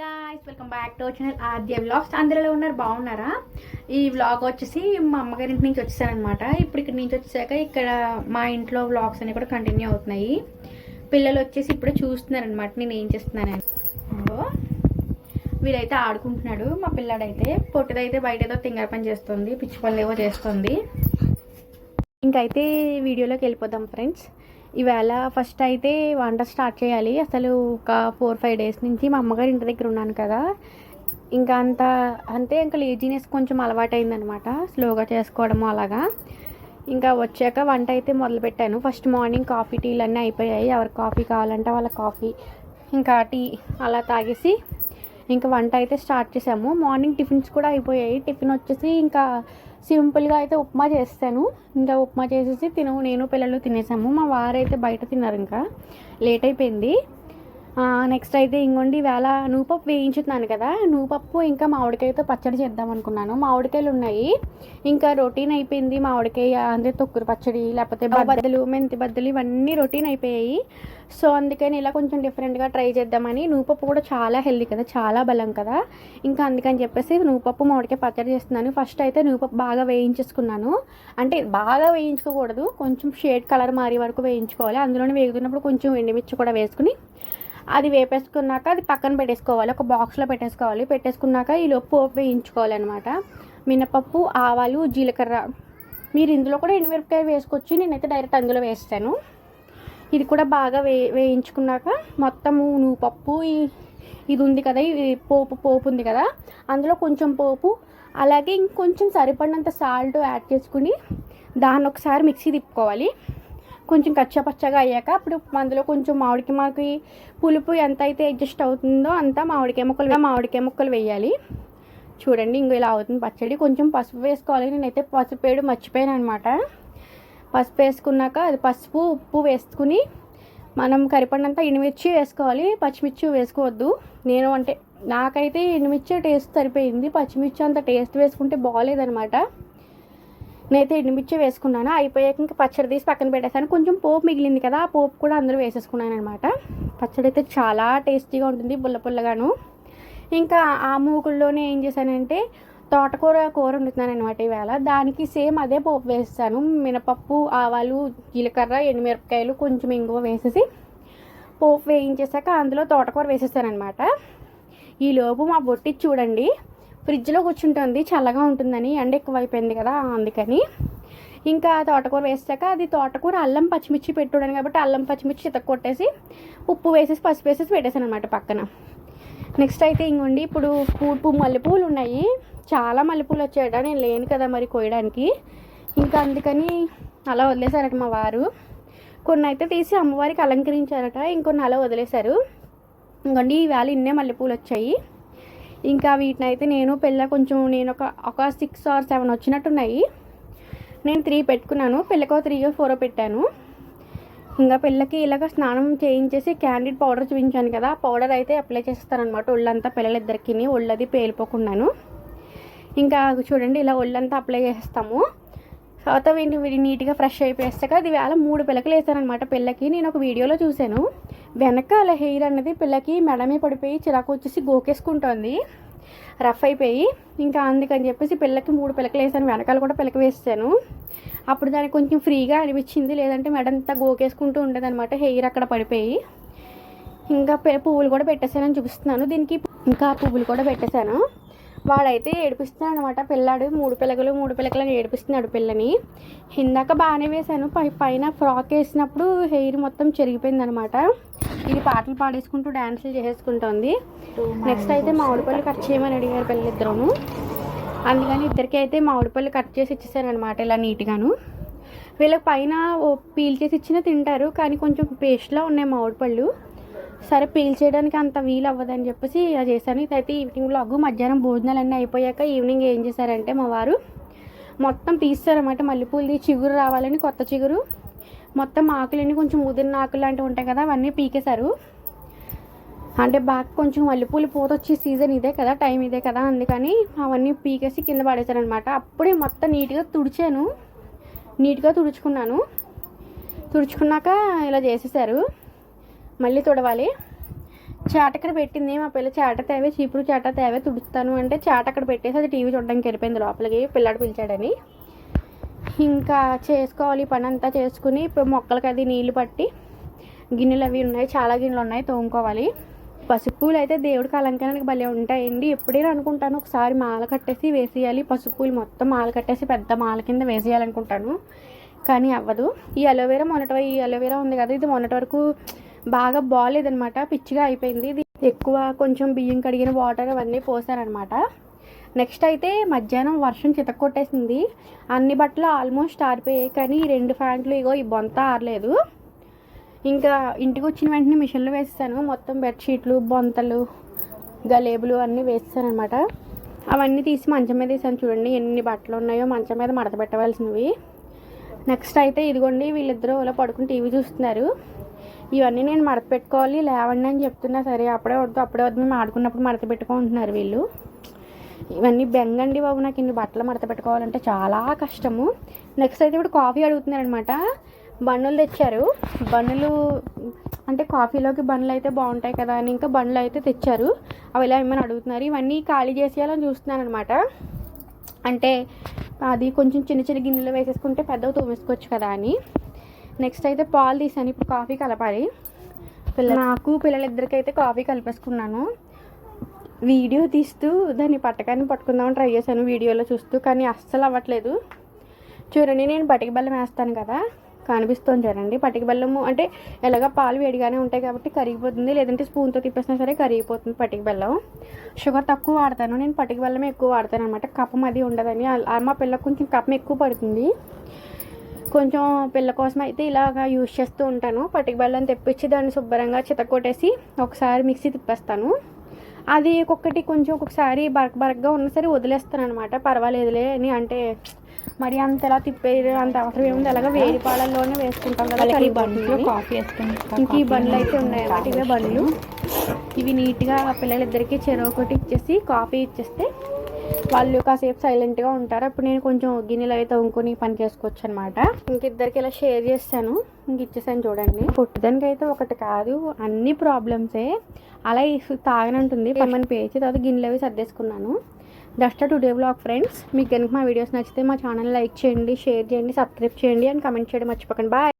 Guys welcome back to channel Aadya vlogs అందరిలో ఉన్నారు? బాగున్నారా? ఈ వ్లాగ్ వచ్చేసి మా అమ్మగారి ఇంటి నుంచి వచ్చేసానమాట ఇప్పుడు ఇక్కడ నుంచి వచ్చాక ఇక్కడ మా ఇంట్లో వ్లాగ్స్ అన్ని కూడా కంటిన్యూ అవుతున్నాయి. పిల్లలు వచ్చేసి ఇప్పుడు చూస్తున్నారనమాట నేను ఏం చేస్తున్నానని. వీడైతే ఆడుకుంటున్నాడు. మా పిల్లాడైతే పొట్టిదైతే బయట ఏదో తింగర పని చేస్తుంది పిచ్చి పనులు ఏవో చేస్తుంది. ఇంకైతే వీడియోలోకి వెళ్ళిపోదాం ఫ్రెండ్స్ ఇవాళ ఫస్ట్ అయితే వంట స్టార్ట్ చేయాలి. అసలు ఒక ఫోర్ ఫైవ్ డేస్ నుంచి మా అమ్మగారి ఇంటి దగ్గర ఉన్నాను కదా. ఇంకా అంత అంటే ఇంకా లేజీనెస్ కొంచెం అలవాటైందనమాట స్లోగా చేసుకోవడం అలాగా. ఇంకా వచ్చాక వంట అయితే మొదలుపెట్టాను. ఫస్ట్ మార్నింగ్ కాఫీ టీలు అన్నీ అయిపోయాయి. ఎవరికి కాఫీ కావాలంటే వాళ్ళ కాఫీ ఇంకా టీ అలా తాగేసి ఇంకా వంట అయితే స్టార్ట్ చేసాము. మార్నింగ్ టిఫిన్స్ కూడా అయిపోయాయి. టిఫిన్ వచ్చేసి ఇంకా సింపుల్గా అయితే ఉప్మా చేస్తాను. ఇంకా ఉప్మా చేసేసి తిను నేను పిల్లలు తినేసాము. మా వారైతే బయట తిన్నారు ఇంకా. లేట్ అయిపోయింది. నెక్స్ట్ అయితే ఇంకోండి ఈవేళ నూపప్పు వేయించుతున్నాను కదా నూపప్పు ఇంకా మామిడికాయతో పచ్చడి చేద్దాం అనుకున్నాను. మామిడికాయలు ఉన్నాయి. ఇంకా రొటీన్ అయిపోయింది మామిడికాయ అంటే తొక్కురు పచ్చడి లేకపోతే బద్దలు మెంతి బద్దలు ఇవన్నీ రొటీన్ అయిపోయాయి. సో అందుకని ఇలా కొంచెం డిఫరెంట్గా ట్రై చేద్దామని నూపప్పు కూడా చాలా హెల్దీ కదా చాలా బలం కదా. ఇంకా అందుకని చెప్పేసి నూపప్పు మామిడికాయ పచ్చడి చేస్తున్నాను. ఫస్ట్ అయితే నూపప్పు బాగా వేయించేసుకున్నాను. అంటే బాగా వేయించుకోకూడదు కొంచెం షేడ్ కలర్ మారే వరకు వేయించుకోవాలి. అందులోనే వేగుతున్నప్పుడు కొంచెం ఎండుమిర్చి కూడా వేసుకుని అది వేపేసుకున్నాక అది పక్కన పెట్టేసుకోవాలి. ఒక బాక్స్లో పెట్టేసుకోవాలి. పెట్టేసుకున్నాక ఈ లోపు పోపు వేయించుకోవాలన్నమాట. మినపప్పు ఆవాలు జీలకర్ర. మీరు ఇందులో కూడా ఎండుమిరపకాయ వేసుకోవచ్చు. నేనైతే డైరెక్ట్ అందులో వేస్తాను. ఇది కూడా బాగా వే వేయించుకున్నాక మొత్తము నువ్వు పప్పు ఇది ఉంది కదా ఇది పోపు పోపు ఉంది కదా అందులో కొంచెం పోపు అలాగే ఇంకొంచెం సరిపడినంత సాల్ట్ యాడ్ చేసుకుని దాన్ని ఒకసారి మిక్సీ తిప్పుకోవాలి. కొంచెం కచ్చపచ్చగా అయ్యాక అప్పుడు అందులో కొంచెం మామిడికి మాకి పులుపు ఎంత అయితే అడ్జస్ట్ అవుతుందో అంత మామిడికాయ ముక్కలు మామిడికాయ ముక్కలు వేయాలి. చూడండి ఇంకో ఇలా అవుతుంది పచ్చడి. కొంచెం పసుపు వేసుకోవాలి. నేనైతే పసుపు వేయడం మర్చిపోయాను అనమాట పసుపు వేసుకున్నాక అది పసుపు ఉప్పు వేసుకుని మనం కరిపడినంత ఎండుమిర్చి వేసుకోవాలి. పచ్చిమిర్చి వేసుకోవద్దు. నేను అంటే నాకైతే ఎండుమిర్చి టేస్ట్ సరిపోయింది. పచ్చిమిర్చి అంత టేస్ట్ వేసుకుంటే బాగాలేదనమాట నేనైతే ఎండుమిర్చి వేసుకున్నాను. అయిపోయాక ఇంకా పచ్చడి తీసి పక్కన పెట్టేసాను కొంచెం పోపు మిగిలింది కదా ఆ పోపు కూడా అందరూ వేసేసుకున్నాను అనమాట పచ్చడి అయితే చాలా టేస్టీగా ఉంటుంది పుల్ల పుల్లగాను. ఇంకా ఆ మూకుల్లోనే ఏం చేశానంటే తోటకూర కూర వండుతున్నాను అనమాట ఈవేళ దానికి సేమ్ అదే పోపు వేస్తాను మినపప్పు ఆవాలు జీలకర్ర ఎండుమిరపకాయలు కొంచెం ఇంగువ వేసేసి పోపు వేయించేసాక అందులో తోటకూర వేసేసానమాట ఈ లోపు మా బొట్టి చూడండి. ఫ్రిడ్జ్లో కూర్చుంటుంది చల్లగా ఉంటుందని ఎండ ఎక్కువ అయిపోయింది కదా అందుకని. ఇంకా తోటకూర వేసాక అది తోటకూర అల్లం పచ్చిమిర్చి పెట్టుడాను కాబట్టి అల్లం పచ్చిమిర్చి చితక కొట్టేసి ఉప్పు వేసేసి పసుపు వేసేసి పెట్టేశాను అనమాట పక్కన. నెక్స్ట్ అయితే ఇంకోండి ఇప్పుడు పూపు మల్లెపూలు ఉన్నాయి. చాలా మల్లెపూలు వచ్చాయట నేను లేను కదా మరి కోయడానికి ఇంకా అందుకని అలా వదిలేశారట మా వారు. కొన్ని అయితే తీసి అమ్మవారికి అలంకరించారట ఇంకొన్ని అలా వదిలేశారు. ఇంకోండి ఈవేళ ఇన్నే మల్లెపూలు వచ్చాయి. ఇంకా వీటిని అయితే నేను పిల్ల కొంచెం నేను ఒక ఒక సిక్స్ ఆర్ సెవెన్ వచ్చినట్టున్నాయి. నేను త్రీ పెట్టుకున్నాను. పిల్లకో త్రీ ఫోర్ పెట్టాను. ఇంకా పిల్లకి ఇలాగ స్నానం చేయించేసి క్యాండిడ్ పౌడర్ చూపించాను కదా పౌడర్ అయితే అప్లై చేస్తారనమాట ఒళ్ళంతా పిల్లలిద్దరికి ఒళ్ళది పేలిపోకుండాను. ఇంకా చూడండి ఇలా ఒళ్ళంతా అప్లై చేస్తాము తర్వాత వీటిని వీడి నీట్గా ఫ్రెష్ అయిపోయాక అది వేళ మూడు పిల్లకలు వేసానమాట పిల్లకి. నేను ఒక వీడియోలో చూశాను. వెనకాల హెయిర్ అన్నది పిల్లకి మెడమే పడిపోయి చిరాకు వచ్చేసి గోకేసుకుంటోంది. రఫ్ అయిపోయి ఇంకా అందుకని చెప్పేసి పిల్లకి మూడు పిల్లకలు వేసాను. వెనకాల కూడా పిల్లకి వేసాను అప్పుడు దానికి కొంచెం ఫ్రీగా అనిపించింది. లేదంటే మెడంతా గోకేసుకుంటూ ఉండేదన్నమాట హెయిర్ అక్కడ పడిపోయి. ఇంకా పువ్వులు కూడా పెట్టేశానని చూపిస్తున్నాను. దీనికి ఇంకా పువ్వులు కూడా పెట్టేశాను. వాడైతే ఏడిపిస్తున్నాడు అనమాట పిల్లాడు. మూడు పిల్లకలు మూడు పిల్లకలని ఏడిపిస్తున్నాడు పిల్లని. ఇందాక బాగానే వేశాను. పై పైన ఫ్రాక్ వేసినప్పుడు హెయిర్ మొత్తం చెరిగిపోయిందనమాట. ఇది పాటలు పాడేసుకుంటూ డ్యాన్సులు చేసేసుకుంటుంది. నెక్స్ట్ అయితే మామిడిపళ్ళు కట్ చేయమని అడిగారు పిల్లలిద్దరూ అందుకని ఇద్దరికి అయితే మామిడిపళ్ళు కట్ చేసి ఇచ్చేసారనమాట ఇలా నీట్గాను. వీళ్ళకి పైన ఓ పీల్ చేసి ఇచ్చినా తింటారు. కానీ కొంచెం పేస్ట్లా ఉన్నాయి మామిడి పళ్ళు సరే పీల్ చేయడానికి అంత వీలు అవ్వదని చెప్పేసి ఇలా చేశాను. ఇదైతే ఈవినింగ్ వ్లాగ్ మధ్యాహ్నం భోజనాలు అన్నీ అయిపోయాక ఈవినింగ్ ఏం చేశారంటే మా వారు మొత్తం తీస్తారన్నమాట. మల్లెపూలది చిగురు రావాలని కొత్త చిగురు. మొత్తం ఆకులన్నీ కొంచెం ముదిరిన ఆకులు లాంటివి ఉంటాయి కదా అవన్నీ పీకేశారు. అంటే బాగా కొంచెం మల్లెపూలు పూత వచ్చే సీజన్ ఇదే కదా టైం ఇదే కదా అందుకని అవన్నీ పీకేసి కింద పడేశారనమాట అప్పుడే మొత్తం నీట్గా తుడిచాను. నీట్గా తుడుచుకున్నాను. తుడుచుకున్నాక ఇలా చేసేసారు మళ్ళీ తుడవాలి. చాట అక్కడ పెట్టింది మా పిల్ల చాట తేవే చీపురు చాట తేవే తుడుస్తాను అంటే చాట అక్కడ పెట్టేసి అది టీవీ చూడడానికి వెళ్ళిపోయింది లోపలికి పిల్లాడు పిలిచాడని. ఇంకా చేసుకోవాలి పని అంతా చేసుకుని ఇప్పుడు మొక్కలకి అది నీళ్ళు పట్టి గిన్నెలు అవి ఉన్నాయి చాలా గిన్నెలు ఉన్నాయి తోముకోవాలి. పసుపు పూలు అయితే దేవుడికి అలంకరణకి భలే ఉంటాయండి. ఎప్పుడైనా అనుకుంటాను ఒకసారి మాల కట్టేసి వేసేయాలి. పసుపు పూలు మొత్తం మాల కట్టేసి పెద్ద మాల కింద వేసేయాలనుకుంటాను కానీ అవ్వదు. ఈ అలోవేరా మొన్నటి ఈ అలోవేరా ఉంది కదా ఇది మొన్నటి వరకు బాగా బాగాలేదనమాట పిచ్చిగా అయిపోయింది. ఎక్కువ కొంచెం బియ్యం కడిగిన వాటర్ అవన్నీ పోసారనమాట నెక్స్ట్ అయితే మధ్యాహ్నం వర్షం చితక్కొట్టేసింది. అన్ని బట్టలు ఆల్మోస్ట్ ఆరిపోయాయి కానీ ఈ రెండు ఫ్యాంట్లు ఇగో ఈ బొంత ఆరలేదు. ఇంకా ఇంటికి వచ్చిన వెంటనే మిషన్లో వేస్తాను మొత్తం బెడ్షీట్లు బొంతలు గలేబులు అన్నీ వేస్తాను అనమాట అవన్నీ తీసి మంచం మీద వేసాను చూడండి ఎన్ని బట్టలు ఉన్నాయో మంచం మీద మడత పెట్టవలసినవి. నెక్స్ట్ అయితే ఇదిగోండి వీళ్ళిద్దరూ అలా పడుకుని టీవీ చూస్తున్నారు. ఇవన్నీ నేను మడత పెట్టుకోవాలి లేవండి అని చెప్తున్నా. సరే అప్పుడే వద్దు అప్పుడే వద్దు మేము ఆడుకున్నప్పుడు మడత పెట్టుకుంటున్నారు వీళ్ళు. ఇవన్నీ బెంగండి బాబు నాకు ఇన్ని బట్టలు మడత పెట్టుకోవాలంటే చాలా కష్టము. నెక్స్ట్ అయితే ఇప్పుడు కాఫీ అడుగుతున్నారనమాట బన్నులు తెచ్చారు. బన్నులు అంటే కాఫీలోకి బండ్లు అయితే బాగుంటాయి కదా అని ఇంకా బండ్లు అయితే తెచ్చారు. అవి ఇలా ఏమైనా అడుగుతున్నారు. ఇవన్నీ ఖాళీ చేసేయాలని చూస్తున్నాను అనమాట అంటే అది కొంచెం చిన్న చిన్న గిన్నెలో వేసేసుకుంటే పెద్దవి తోమేసుకోవచ్చు కదా అని. నెక్స్ట్ అయితే పాలు తీసాను. ఇప్పుడు కాఫీ కలపాలి. పిల్ల నాకు పిల్లలిద్దరికి అయితే కాఫీ కలిపేసుకున్నాను. వీడియో తీస్తూ దాన్ని పట్టకాన్ని పట్టుకుందామని ట్రై చేశాను వీడియోలో చూస్తూ కానీ అస్సలు అవ్వట్లేదు. చూడండి నేను పటిక బెల్లం వేస్తాను కదా. కనిపిస్తుంది చూడండి పటిక బెల్లము. అంటే ఎలాగ పాలు వేడిగానే ఉంటాయి కాబట్టి కరిగిపోతుంది. లేదంటే స్పూన్తో తిప్పేసినా సరే కరిగిపోతుంది పటిక బెల్లం. షుగర్ తక్కువ వాడతాను. నేను పటిక బెల్లం ఎక్కువ వాడతాను అనమాట. కప్పం అది ఉండదని. మా పిల్లకి కొంచెం కప్పం ఎక్కువ పడుతుంది. కొంచెం పిల్ల కోసం అయితే ఇలాగ యూజ్ చేస్తూ ఉంటాను. పటిక బెల్లం తెప్పించి దాన్ని శుభ్రంగా చితకొట్టేసి ఒకసారి మిక్సీ తిప్పేస్తాను. అది ఒక్కొక్కటి కొంచెం ఒక్కొక్కసారి బరక బరకగా ఉన్నా సరే వదిలేస్తాను అనమాట పర్వాలేదులే అని అంటే మరి అంత ఎలా తిప్పేది అంత అవసరం ఏముంది? అలాగా వేడి పాలల్లోనే వేసుకుంటాం కదా కరిగిపోతుంది. బండ్లు కాఫీ వేసుకుని ఇంక ఈ బండ్లు అయితే ఉన్నాయన్నమాట ఇవే బండ్లు. ఇవి నీట్గా పిల్లలిద్దరికి చెరువు ఒకటి ఇచ్చేసి కాఫీ ఇచ్చేస్తే వాళ్ళు కాసేపు సైలెంట్గా ఉంటారు. అప్పుడు నేను కొంచెం గిన్నెలు అయితే తవ్వుకొని పని చేసుకోవచ్చు అనమాట ఇంక ఇద్దరికి ఇలా షేర్ చేస్తాను. ఇంక ఇచ్చేసాను చూడండి. పుట్టదానికి అయితే ఒకటి కాదు అన్ని ప్రాబ్లమ్సే. అలా తాగనంటుంది. పమ్మని పేచి తర్వాత గిన్నెలు అవి సర్దేసుకున్నాను. Just today blog friends. మీకు కనుక మా వీడియోస్ నచ్చితే మా ఛానల్ లైక్ చేయండి షేర్ చేయండి సబ్స్క్రైబ్ చేయండి అండ్ కమెంట్ చేయడం మర్చిపోకండి. బాయ్.